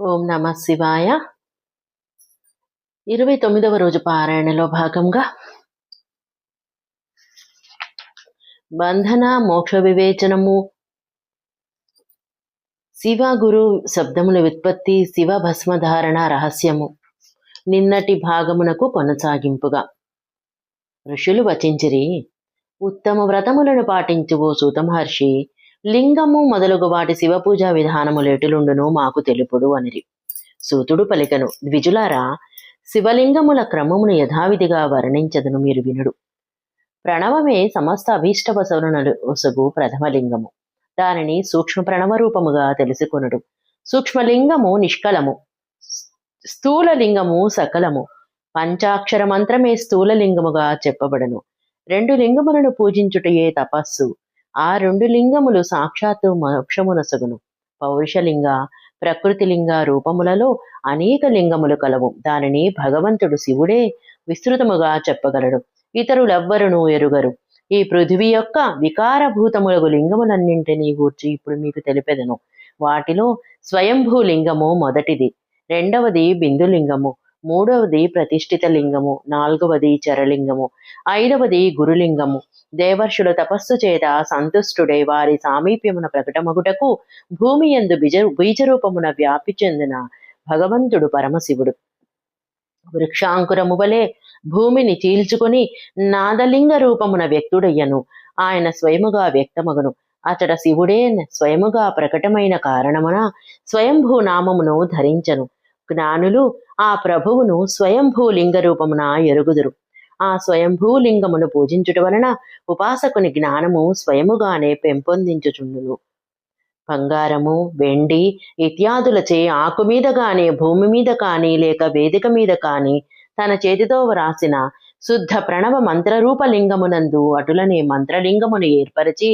ఓం నమ శివాయ. ఇరవై తొమ్మిదవ రోజు పారాయణలో భాగంగా బంధన మోక్ష వివేచనము శివ గురు శబ్దముల వ్యుత్పత్తి శివ భస్మధారణ రహస్యము నిన్నటి భాగమునకు కొనసాగింపుగా. ఋషులు వచించిరి ఉత్తమ వ్రతములను పాటించు ఓ సూత మహర్షి లింగము మొదలగు వాటి శివపూజా విధానము ఎటులుండును మాకు తెలుపుడు అనిరి. సూతుడు పలికను ద్విజులారా శివలింగముల క్రమమును యథావిధిగా వర్ణించదను మీరు వినుడు. ప్రణవమే సమస్త అభీష్ట ఒసగు ప్రథమలింగము దానిని సూక్ష్మ ప్రణవ రూపముగా తెలుసుకొనుడు. సూక్ష్మలింగము నిష్కలము స్థూల లింగము సకలము. పంచాక్షర మంత్రమే స్థూల లింగముగా చెప్పబడను. రెండు లింగములను పూజించుటయే తపస్సు. ఆ రెండు లింగములు సాక్షాత్తు మోక్షమునసగును. పౌరుషలింగ ప్రకృతిలింగ రూపములలో అనేక లింగములు కలవు. దానిని భగవంతుడు శివుడే విస్తృతముగా చెప్పగలడు. ఇతరులెవ్వరునూ ఎరుగరు. ఈ పృథివీ యొక్క వికారభూతములకు లింగములన్నింటినీ గూర్చి ఇప్పుడు మీకు తెలిపెదను. వాటిలో స్వయంభూ లింగము మొదటిది. రెండవది బిందులింగము. మూడవది ప్రతిష్ఠిత లింగము నాలుగవది చరలింగము ఐదవది గురులింగము. దేవర్షుల తపస్సు చేత సంతుష్టుడై వారి సామీప్యమున ప్రకటమగుటకు భూమి ఎందు బీజ బీజరూపమున వ్యాపి చెందిన భగవంతుడు పరమశివుడు. వృక్షాంకురము వలె భూమిని చీల్చుకొని నాదలింగ రూపమున వ్యక్తుడయ్యను. ఆయన స్వయముగా వ్యక్తమగును. అతడ శివుడే స్వయముగా ప్రకటమైన కారణమున స్వయంభూ నామమును ధరించను. జ్ఞానులు ఆ ప్రభువును స్వయంభూ లింగ రూపమున ఎరుగుదురు. ఆ స్వయంభూలింగమును పూజించుట వలన ఉపాసకుని జ్ఞానము స్వయముగానే పెంపొందించుచుండును. బంగారము వెండి ఇత్యాదులచే ఆకు మీద గాని భూమి మీద కానీ లేక వేదిక మీద కానీ తన చేతితో వ్రాసిన శుద్ధ ప్రణవ మంత్రరూపలింగమునందు అటులనే మంత్రలింగమును ఏర్పరిచి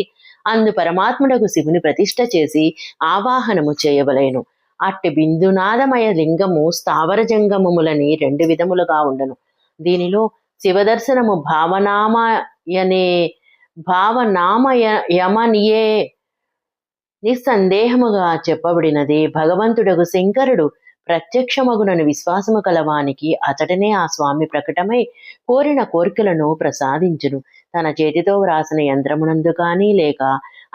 అందు పరమాత్ముడకు శివుని ప్రతిష్ఠ చేసి ఆవాహనము చేయవలేను. అట్టి బిందునాదమయ లింగము స్థావర జంగమములని రెండు విధములుగా ఉండను. దీనిలో శివదర్శనము భావనామయనే భావనామయ యమనియే నిస్సందేహముగా చెప్పబడినది. భగవంతుడగు శంకరుడు ప్రత్యక్షమగునను విశ్వాసము కలవానికి అతడనే ఆ స్వామి ప్రకటమై కోరిన కోరికలను ప్రసాదించును. తన చేతితో వ్రాసిన యంత్రమునందు కానీ లేక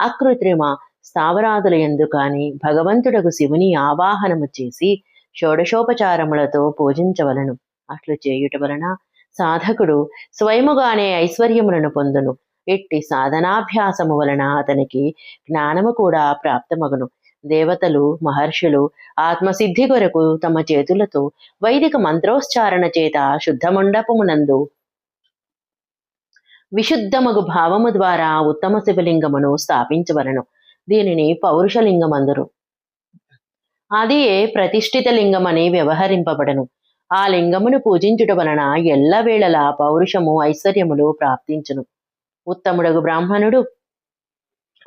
అకృత్రిమ స్థావరాదుల ఎందు కాని భగవంతుడకు శివుని ఆవాహనము చేసి షోడశోపచారములతో పూజించవలను. అట్లు చేయుట వలన సాధకుడు స్వయముగానే ఐశ్వర్యములను పొందును. ఎట్టి సాధనాభ్యాసము వలన అతనికి జ్ఞానము కూడా ప్రాప్తమగును. దేవతలు మహర్షులు ఆత్మసిద్ధి కొరకు తమ చేతులతో వైదిక మంత్రోచ్చారణ చేత శుద్ధమండపమునందు విశుద్ధమగు భావము ద్వారా ఉత్తమ శివలింగమును స్థాపించవలను. దీనిని పౌరుషలింగమందరు. అది ప్రతిష్ఠిత లింగమని వ్యవహరింపబడను. ఆ లింగమును పూజించుట వలన ఎల్లవేళలా పౌరుషము ఐశ్వర్యములు ప్రాప్తించును. ఉత్తముడగు బ్రాహ్మణుడు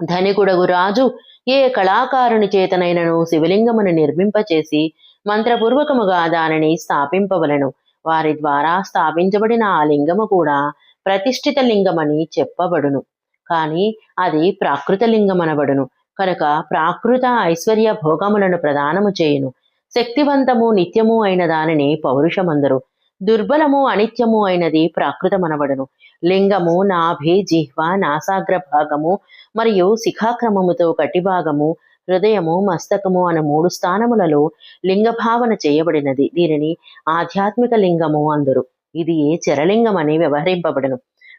ధనికుడగు రాజు ఏ కళాకారుని చేతనైనను శివలింగమును నిర్మింపచేసి మంత్రపూర్వకముగా దానిని స్థాపింపవలను. వారి ద్వారా స్థాపించబడిన ఆ లింగము కూడా ప్రతిష్ఠిత లింగమని చెప్పబడును. కానీ అది ప్రాకృత లింగమనబడును కనుక ప్రాకృత ఐశ్వర్య భోగములను ప్రదానము చేయును. శక్తివంతము నిత్యము అయిన దానిని పౌరుషమందరు. దుర్బలము అనిత్యము అయినది ప్రాకృతమనబడును. లింగము నాభి జిహ్వ నాసాగ్ర భాగము మరియు శిఖాక్రమముతో కటిభాగము హృదయము మస్తకము అనే మూడు స్థానములలో లింగభావన చేయబడినది. దీనిని ఆధ్యాత్మిక లింగము అందరు. ఇది ఏ చరలింగమని వ్యవహరింపబడను.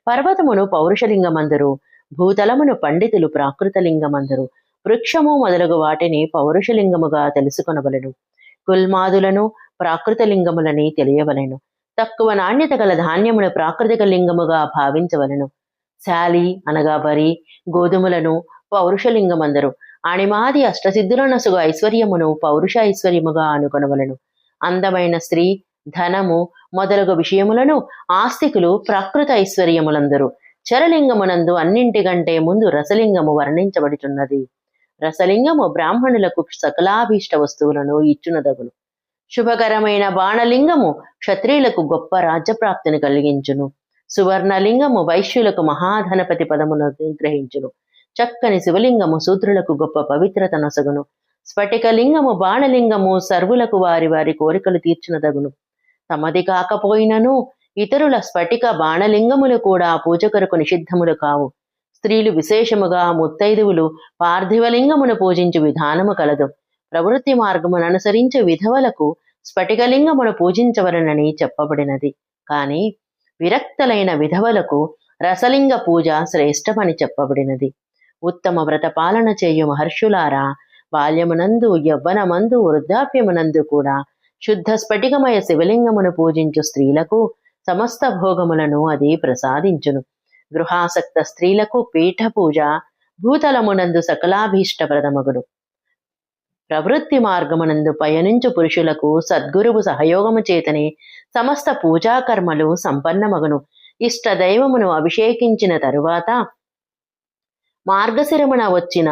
పర్వతమును పౌరుషలింగమందరు. భూతలమును పండితులు ప్రాకృత లింగమందరు వృక్షము మొదలగు వాటిని పౌరుషలింగముగా తెలుసుకొనవలను. కుల్మాదులను ప్రాకృత లింగములని తెలియవలెను. తక్కువ నాణ్యత గల ధాన్యమును ప్రాకృతిక లింగముగా భావించవలను. శాలి అనగా వరి గోధుమలను పౌరుషలింగమందరు. అణిమాది అష్టసిద్ధులనసుగు ఐశ్వర్యమును పౌరుష ఐశ్వర్యముగా అనుకొనవలను. అందమైన స్త్రీ ధనము మొదలగు విషయములను ఆస్తికులు ప్రాకృత ఐశ్వర్యములందరు చరలింగమునందు అన్నింటికంటే ముందు రసలింగము వర్ణించబడుచున్నది. రసలింగము బ్రాహ్మణులకు సకలాభీష్ట వస్తువులను ఇచ్చునదగును. శుభకరమైన బాణలింగము క్షత్రియులకు గొప్ప రాజ్యప్రాప్తిని కలిగించును. సువర్ణలింగము వైశ్యులకు మహాధనపతి పదమును గ్రహించును. చక్కని శివలింగము శూద్రులకు గొప్ప పవిత్రత నొసగును స్ఫటికలింగము బాణలింగము సర్వులకు వారి వారి కోరికలు తీర్చునదగును. తమది కాకపోయినను ఇతరుల స్ఫటిక బాణలింగములు కూడా పూజకొరకు నిషిద్ధములు కావు. స్త్రీలు విశేషముగా ముత్తైదువులు పార్థివలింగమును పూజించు విధానము కలదు. ప్రవృత్తి మార్గమును అనుసరించే విధవలకు స్ఫటికలింగమును పూజించవలనని చెప్పబడినది. కాని విరక్తలైన విధవలకు రసలింగ పూజ శ్రేష్టమని చెప్పబడినది. ఉత్తమ వ్రత పాలన చేయు మహర్షులారా బాల్యమునందు యవ్వనమందు వృద్ధాప్యమునందు కూడా శుద్ధ స్ఫటికమయ శివలింగమును పూజించు స్త్రీలకు సమస్త భోగములను అది ప్రసాదించును. గృహాసక్త స్త్రీలకు పీఠ పూజ భూతలమునందు సకలాభీష్టప్రదమగుడు ప్రవృత్తి మార్గమునందు పయనించు పురుషులకు సద్గురువు సహయోగము చేతనే సమస్త పూజాకర్మలు సంపన్నమగును. ఇష్ట దైవమును అభిషేకించిన తరువాత మార్గశిరమున వచ్చిన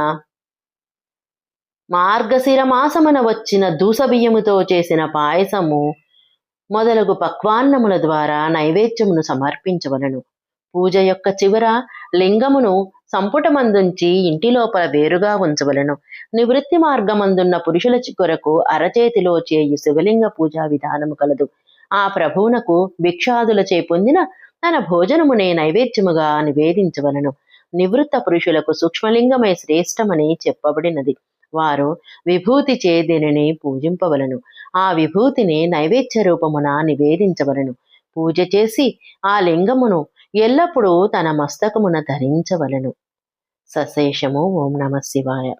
మార్గశిర మాసమున వచ్చిన దూసబియ్యముతో చేసిన పాయసము మొదలగు పక్వాన్నముల ద్వారా నైవేద్యమును సమర్పించవలను. పూజ యొక్క చివర లింగమును సంపుటమందుంచి ఇంటి లోపల వేరుగా ఉంచవలను. నివృత్తి మార్గమందున్న పురుషుల కొరకు అరచేతిలో చేయు శివలింగ పూజా విధానము కలదు. ఆ ప్రభువునకు భిక్షాదులచే పొందిన తన భోజనమునే నైవేద్యముగా నివేదించవలను. నివృత్త పురుషులకు సూక్ష్మలింగమే శ్రేష్టమని చెప్పబడినది. వారు విభూతి చే దీనిని పూజింపవలను. ఆ విభూతిని నైవేద్య రూపమున నివేదించవలను. పూజ చేసి ఆ లింగమును ఎల్లప్పుడూ తన మస్తకమున ధరించవలను. సశేషము. ఓం నమ శివాయ.